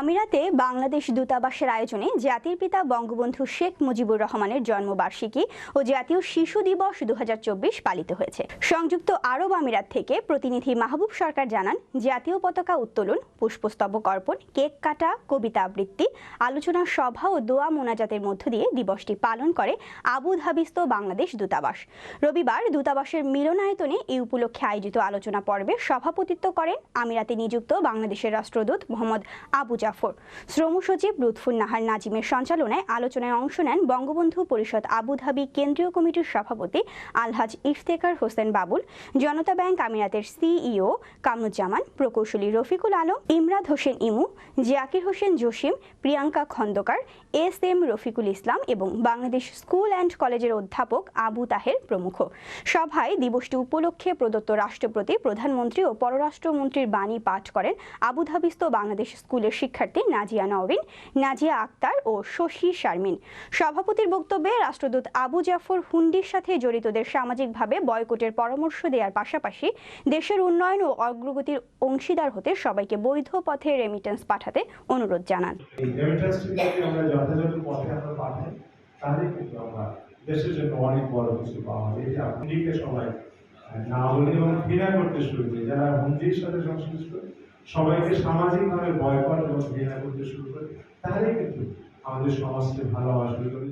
আমিরাতে বাংলাদেশ দূতাবাসের আয়োজনে জাতির পিতা বঙ্গবন্ধু শেখ মুজিবুর রহমানের জন্মবার্ষিকী ও জাতীয় শিশু দিবস দু হাজার চব্বিশ পালিত হয়েছে। সংযুক্ত আরব আমিরাত থেকে প্রতিনিধি মাহবুব সরকার জানান, জাতীয় পতাকা উত্তোলন, পুষ্পস্তবক অর্পণ, কেক কাটা, কবিতা আবৃত্তি, আলোচনা সভা ও দোয়া মোনাজাতের মধ্য দিয়ে দিবসটি পালন করে আবু ধাবিস্থ বাংলাদেশ দূতাবাস। রবিবার দূতাবাসের মিলনায়তনে এই উপলক্ষে আয়োজিত আলোচনা পর্বে সভাপতিত্ব করেন আমিরাতে নিযুক্ত বাংলাদেশের রাষ্ট্রদূত মোহাম্মদ আবু জাফর শ্রম সচিব লুৎফুন নাহার নাজিমের সঞ্চালনায় আলোচনায় অংশ নেন বঙ্গবন্ধু পরিষদ আবুধাবি কেন্দ্রীয় কমিটির সভাপতি আলহাজ ইফতেখার হোসেন বাবুল, জনতা ব্যাংক আমিরাতের সিইও কামরুজ্জামান, প্রকৌশলী রফিকুল আলম ইমরাদ হোসেন ইমু জাকির হোসেন জসিম, প্রিয়াঙ্কা খন্দকার, এস এম রফিকুল ইসলাম এবং বাংলাদেশ স্কুল অ্যান্ড কলেজের অধ্যাপক আবু তাহের প্রমুখ। সভায় দিবসটি উপলক্ষে প্রদত্ত রাষ্ট্রপতি, প্রধানমন্ত্রী ও পররাষ্ট্রমন্ত্রীর বাণী পাঠ করেন আবুধাবিস্থ বাংলাদেশ স্কুলের শিক্ষার্থী নাজিয়া নওরিন নাজিয়া আক্তার ও শশী শারমিন। সভাপতির বক্তব্যে রাষ্ট্রদূত আবু জাফর হুন্ডির সাথে জড়িতদের সামাজিকভাবে বয়কটের পরামর্শ দেওয়ার পাশাপাশি দেশের উন্নয়ন ও অগ্রগতির অংশীদার হতে সবাইকে বৈধ পথে রেমিটেন্স পাঠাতে অনুরোধ জানান। দেশের জন্য অনেক বড় কিছু পাওয়া যায়। সবাই না বলে এবং ঘৃণা করতে শুরু করে। যারা হুন্ডির সাথে সংশ্লিষ্ট সবাইকে সামাজিকভাবে বয়কট এবং ঘৃণা করতে শুরু করে তাহলেই কিন্তু আমাদের সমাজকে করে